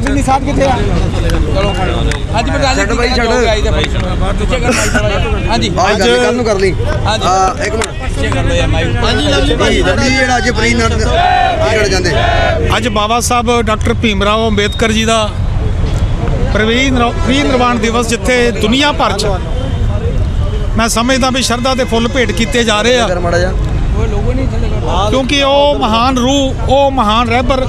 ਕਿੱਥੇ ਆ? ਚਲੋ ਛੱਡ ਚਾਹੋਗੇ ਅੱਜ ਦੇ ਫੰਕਸ਼ਨ ਪਿੱਛੇ ਕਰ ਮਾਈਕ ਥੋੜ੍ਹਾ ਜਿਹਾ। ਹਾਂਜੀ। ਆਹ ਗੱਲ ਕੱਲ ਨੂੰ ਕਰ ਲਈ। ਹਾਂਜੀ। ਆ ਇੱਕ ਮਿੰਟ। ਪਿੱਛੇ ਕਰ ਲਓ ਯਾਰ ਮਾਈਕ ਹਾਂਜੀ ਜੀ ਜੀ ਜਿਹੜਾ ਅੱਜ ਫਰੀ ਨਟ ਟਿਕਟ ਜਾਂਦੇ। ਅੱਜ ਬਾਬਾ ਸਾਹਿਬ ਡਾਕਟਰ ਭੀਮਰਾਓ ਅੰਬੇਦਕਰ ਜੀ ਦਾ ਪ੍ਰਵੀਨ ਪ੍ਰੀ ਨਿਰਵਾਣ ਦਿਵਸ ਜਿੱਥੇ ਦੁਨੀਆ ਭਰ ਚ ਮੈਂ ਸਮਝਦਾ ਵੀ ਸ਼ਰਧਾ ਦੇ ਫੁੱਲ ਭੇਟ ਕੀਤੇ ਜਾ ਰਹੇ ਆ। ਕਿਉਂਕਿ ਉਹ ਮਹਾਨ ਰੂਹ ਉਹ ਮਹਾਨ ਰਹਿਬਰ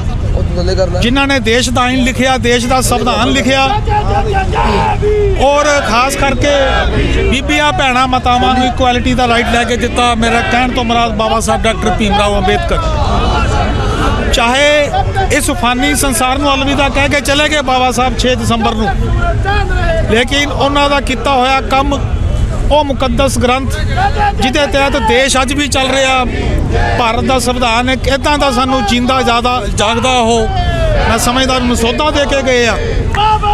ਉਹ ਤੂੰ ਜਿਨ੍ਹਾਂ ਨੇ ਦੇਸ਼ ਦਾ ਆਇਨ ਲਿਖਿਆ, ਦੇਸ਼ ਦਾ ਸੰਵਿਧਾਨ ਲਿਖਿਆ। ਔਰ ਖਾਸ ਕਰਕੇ ਬੀਬੀਆਂ ਭੈਣਾਂ ਮਾਤਾਵਾਂ ਨੂੰ ਇਕੁਐਲਿਟੀ ਦਾ ਰਾਈਟ ਲੈ ਕੇ ਦਿੱਤਾ ਮੇਰਾ ਕਹਿਣ ਤੋਂ ਮਰਾਦ ਬਾਬਾ ਸਾਹਿਬ ਡਾਕਟਰ ਭੀਮ ਰਾਓ ਅੰਬੇਦਕਰ। ਚਾਹੇ ਇਸ ਫਾਨੀ ਸੰਸਾਰ ਨੂੰ ਅਲਵਿਦਾ ਕਹਿ ਕੇ ਚਲੇ ਗਏ ਬਾਬਾ ਸਾਹਿਬ 6 ਦਸੰਬਰ ਨੂੰ, ਲੇਕਿਨ ਉਹਨਾਂ ਦਾ ਕੀਤਾ ਹੋਇਆ ਕੰਮ ਉਹ ਮੁਕੱਦਸ ਗ੍ਰੰਥ, ਜਿਹਦੇ ਤਹਿਤ ਦੇਸ਼ ਅੱਜ ਵੀ ਚੱਲ ਰਿਹਾ, ਭਾਰਤ ਦਾ ਸੰਵਿਧਾਨ ਇੱਕ ਇਦਾਂ ਦਾ ਸਾਨੂੰ ਜਿੰਦਾ ਜ਼ਿਆਦਾ ਜਾਗਦਾ ਉਹ। ਮੈਂ ਸਮਝਦਾ ਵੀ ਮਸੌਦਾ ਦੇ ਕੇ ਗਏ ਆ,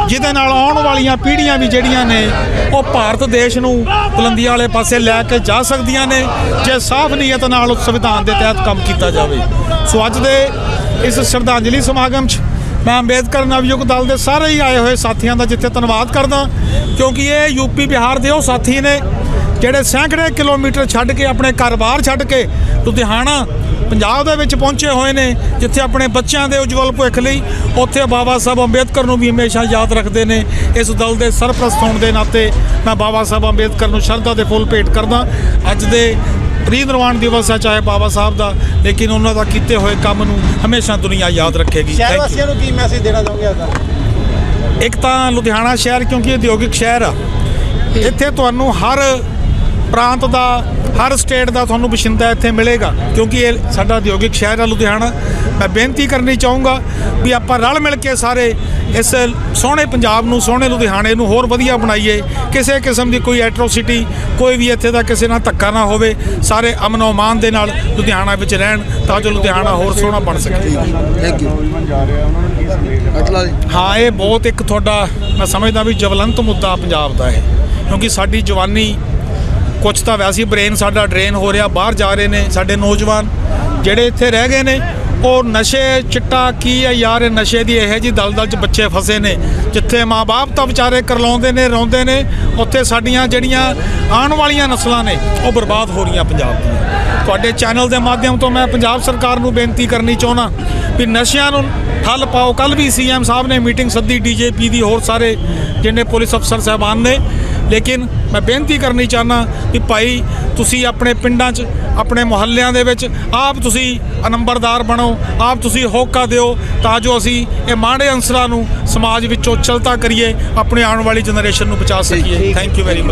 ਜਿਹਦੇ ਨਾਲ ਆਉਣ ਵਾਲੀਆਂ ਪੀੜ੍ਹੀਆਂ ਵੀ ਜਿਹੜੀਆਂ ਨੇ, ਉਹ ਭਾਰਤ ਦੇਸ਼ ਨੂੰ ਬੁਲੰਦੀਆਂ ਵਾਲੇ ਪਾਸੇ ਲੈ ਕੇ ਜਾ ਸਕਦੀਆਂ ਨੇ, ਜੇ ਸਾਫ਼ ਨੀਅਤ ਨਾਲ ਉਸ ਸੰਵਿਧਾਨ ਦੇ ਤਹਿਤ ਕੰਮ ਕੀਤਾ ਜਾਵੇ। ਸੋ ਅੱਜ ਦੇ ਇਸ ਸ਼ਰਧਾਂਜਲੀ ਸਮਾਗਮ 'ਚ ਮੈਂ ਅੰਬੇਦਕਰ ਨਵਯੁਗ ਦਲ ਦੇ ਸਾਰੇ ਹੀ ਆਏ ਹੋਏ ਸਾਥੀਆਂ ਦਾ ਜਿੱਥੇ ਧੰਨਵਾਦ ਕਰਦਾ, ਕਿਉਂਕਿ ਇਹ ਯੂਪੀ ਬਿਹਾਰ ਦੇ ਉਹ ਸਾਥੀ ਨੇ ਜਿਹੜੇ ਸੈਂਕੜੇ ਕਿਲੋਮੀਟਰ ਛੱਡ ਕੇ ਆਪਣੇ ਘਰ-ਬਾਰ ਛੱਡ ਕੇ ਲੁਧਿਆਣਾ, ਪੰਜਾਬ ਦੇ ਵਿੱਚ ਪਹੁੰਚੇ ਹੋਏ ਨੇ, ਜਿੱਥੇ ਆਪਣੇ ਬੱਚਿਆਂ ਦੇ ਉਜਵਲ ਭਵਿੱਖ ਲਈ ਉੱਥੇ ਬਾਬਾ ਸਾਹਿਬ ਅੰਬੇਦਕਰ ਨੂੰ ਵੀ ਹਮੇਸ਼ਾ ਯਾਦ ਰੱਖਦੇ ਨੇ। ਇਸ ਦਲ ਦੇ ਸਰਪ੍ਰਸਤ ਹੋਣ ਦੇ ਨਾਤੇ ਮੈਂ ਬਾਬਾ ਸਾਹਿਬ ਅੰਬੇਦਕਰ ਨੂੰ ਸ਼ਰਧਾ ਦੇ ਫੁੱਲ ਭੇਟ ਕਰਦਾ। ਅੱਜ ਦੇ ਪ੍ਰੀ ਨਿਰਵਾਣ ਦਿਵਸ ਹੈ ਚਾਹੇ ਬਾਬਾ ਸਾਹਿਬ ਦਾ ਲੇਕਿਨ ਉਹਨਾਂ ਦਾ ਕੀਤੇ ਹੋਏ ਕੰਮ ਨੂੰ ਹਮੇਸ਼ਾ ਦੁਨੀਆ ਯਾਦ ਰੱਖੇਗੀ। ਸ਼ਹਿਰ. ਵਾਸੀਆਂ ਨੂੰ ਕੀ ਮੈਸੇਜ ਦੇਣਾ ਚਾਹੋਗੇ ਅੱਜ ਇੱਕ ਤਾਂ ਲੁਧਿਆਣਾ ਸ਼ਹਿਰ ਕਿਉਂਕਿ ਉਦਯੋਗਿਕ ਸ਼ਹਿਰ ਆ। ਇੱਥੇ ਤੁਹਾਨੂੰ ਹਰ ਪ੍ਰਾਂਤ ਦਾ ਹਰ ਸਟੇਟ ਦਾ ਤੁਹਾਨੂੰ ਵਸਿੰਦਾ ਇੱਥੇ ਮਿਲੇਗਾ। ਕਿਉਂਕਿ ਇਹ ਸਾਡਾ ਉਦਯੋਗਿਕ ਸ਼ਹਿਰ ਆ ਲੁਧਿਆਣਾ। ਮੈਂ ਬੇਨਤੀ ਕਰਨੀ ਚਾਹੂੰਗਾ ਵੀ ਆਪਾਂ ਰਲ ਮਿਲ ਕੇ ਸਾਰੇ ਇਸ ਸੋਹਣੇ ਪੰਜਾਬ ਨੂੰ ਸੋਹਣੇ ਲੁਧਿਆਣੇ ਨੂੰ ਹੋਰ ਵਧੀਆ ਬਣਾਈਏ। ਕਿਸੇ ਕਿਸਮ ਦੀ ਕੋਈ ਐਟਰੋਸਿਟੀ ਕੋਈ ਵੀ ਇੱਥੇ ਦਾ ਕਿਸੇ ਨਾਲ ਧੱਕਾ ਨਾ ਹੋਵੇ। ਸਾਰੇ ਅਮਨ ਅਮਾਨ ਦੇ ਨਾਲ ਲੁਧਿਆਣਾ ਵਿੱਚ ਰਹਿਣ ਤਾਂ ਜੋ ਲੁਧਿਆਣਾ ਹੋਰ ਸੋਹਣਾ ਬਣ ਸਕੇ। ਥੈਂਕ ਯੂ ਹਾਂ ਇਹ ਬਹੁਤ ਇੱਕ ਤੁਹਾਡਾ ਮੈਂ ਸਮਝਦਾ ਵੀ ਜਵਲੰਤ ਮੁੱਦਾ ਪੰਜਾਬ ਦਾ ਹੈ ਕਿਉਂਕਿ ਸਾਡੀ ਜਵਾਨੀ ਕੁਝ ਤਾਂ ਵੈਸੇ ਬ੍ਰੇਨ ਸਾਡਾ ਡਰੇਨ ਹੋ ਰਿਹਾ, ਬਾਹਰ ਜਾ ਰਹੇ ਨੇ ਸਾਡੇ ਨੌਜਵਾਨ, ਜਿਹੜੇ ਇੱਥੇ ਰਹਿ ਗਏ ਨੇ, ਉਹ ਨਸ਼ੇ, ਚਿੱਟਾ ਕੀ ਹੈ ਯਾਰ, ਇਹ ਨਸ਼ੇ ਦੀ ਇਹੋ ਜੀ ਦਲਦਲ 'ਚ ਬੱਚੇ ਫਸੇ ਨੇ, ਜਿੱਥੇ ਮਾਪੇ ਤਾਂ ਵਿਚਾਰੇ ਕਰਲਾਉਂਦੇ ਨੇ, ਰੋਂਦੇ ਨੇ, ਉੱਥੇ ਸਾਡੀਆਂ ਜਿਹੜੀਆਂ ਆਉਣ ਵਾਲੀਆਂ ਨਸਲਾਂ ਨੇ, ਉਹ ਬਰਬਾਦ ਹੋ ਰਹੀਆਂ ਪੰਜਾਬ ਦੀਆਂ। ਤੁਹਾਡੇ ਚੈਨਲ ਦੇ ਮਾਧਿਅਮ ਤੋਂ ਮੈਂ ਪੰਜਾਬ ਸਰਕਾਰ ਨੂੰ ਬੇਨਤੀ ਕਰਨੀ ਚਾਹੁੰਦਾ ਵੀ ਨਸ਼ਿਆਂ ਨੂੰ ਠੱਲ ਪਾਓ। ਕੱਲ ਵੀ ਸੀਐਮ ਸਾਹਿਬ ਨੇ ਮੀਟਿੰਗ ਸੱਦੀ ਡੀਜੇਪੀ ਦੀ, ਹੋਰ ਸਾਰੇ ਜਿੰਨੇ ਪੁਲਿਸ ਅਫਸਰ, ਸਾਹਿਬਾਨ ਨੇ ਲੇਕਿਨ ਮੈਂ ਬੇਨਤੀ ਕਰਨੀ ਚਾਹਨਾ ਵੀ ਭਾਈ ਤੁਸੀਂ ਆਪਣੇ ਪਿੰਡਾਂ 'ਚ ਆਪਣੇ ਮੁਹੱਲਿਆਂ ਦੇ ਵਿੱਚ ਆਪ ਤੁਸੀਂ ਅਨੰਬਰਦਾਰ ਬਣੋ ਆਪ ਤੁਸੀਂ ਹੋਕਾ ਦਿਓ ਤਾਂ ਜੋ ਅਸੀਂ ਇਹ ਮਾੜੇ ਅੰਸਰਾਂ ਨੂੰ ਸਮਾਜ ਵਿੱਚੋਂ ਚਲਤਾ ਕਰੀਏ ਆਪਣੇ ਆਉਣ ਵਾਲੀ ਜਨਰੇਸ਼ਨ ਨੂੰ ਬਚਾ ਸਕੀਏ। Thank you very much